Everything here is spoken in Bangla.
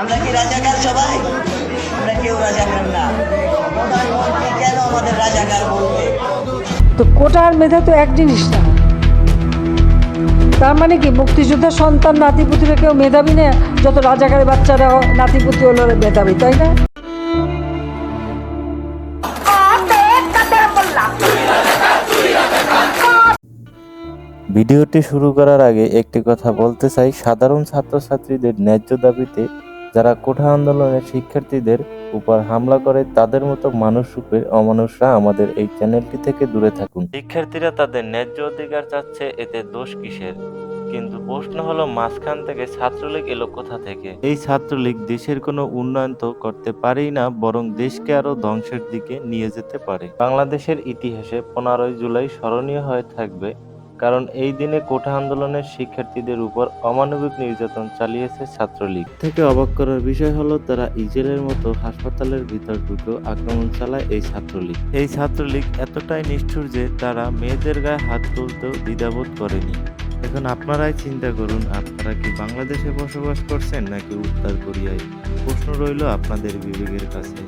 আমরা কি রাজাকার সবাই? আমরা কেউ রাজাকার না। প্রধানমন্ত্রী কেন আমাদের রাজাকার বলবে? তো কোটা আর মেধা তো এক জিনিস না। তার মানে কি মুক্তিযোদ্ধার সন্তান নাতিপুতিরা কেউ মেধাবী না যত রাজাকারের বাচ্চারা নাতিপুতি হলো মেধাবী তাই না? ভিডিওটি শুরু করার আগে একটি কথা বলতে চাই। সাধারণ ছাত্রছাত্রীদের ন্যায্য দাবিতে যারা কোঠা আন্দোলনের শিক্ষার্থীদের উপর হামলা করে তাদের মতো মানুষ রূপে অমানুষরা আমাদের এই চ্যানেলটি থেকে দূরে থাকুন। শিক্ষার্থীরা তাদের ন্যায্য অধিকার চাচ্ছে এতে দোষ কিসের? কিন্তু প্রশ্ন হলো মাঝখান থেকে ছাত্রলীগ এলো কোথা থেকে? এই ছাত্রলীগ দেশের কোনো উন্নয়ন তো করতে পারেই না বরং দেশকে আরও ধ্বংসের দিকে নিয়ে যেতে পারে। বাংলাদেশের ইতিহাসে পনেরোই জুলাই স্মরণীয় হয়ে থাকবে কারণ এই দিনে কোঠা আন্দোলনের শিক্ষার্থীদের উপর অমানবিক নির্যাতন চালিয়েছে ছাত্রলীগ। থেকে অবাক করার বিষয় হলো তারা ইজেলের মতো হাসপাতালের ভিতর ঢুকেও আক্রমণ চালায় এই ছাত্রলীগ। এই ছাত্রলীগ এতটাই নিষ্ঠুর যে তারা মেয়েদের গায়ে হাত তুলতেও দ্বিধাবোধ করেনি। এখন আপনারাই চিন্তা করুন আপনারা কি বাংলাদেশে বসবাস করছেন নাকি উত্তর কোরিয়ায়? প্রশ্ন রইল আপনাদের বিবেকের কাছে।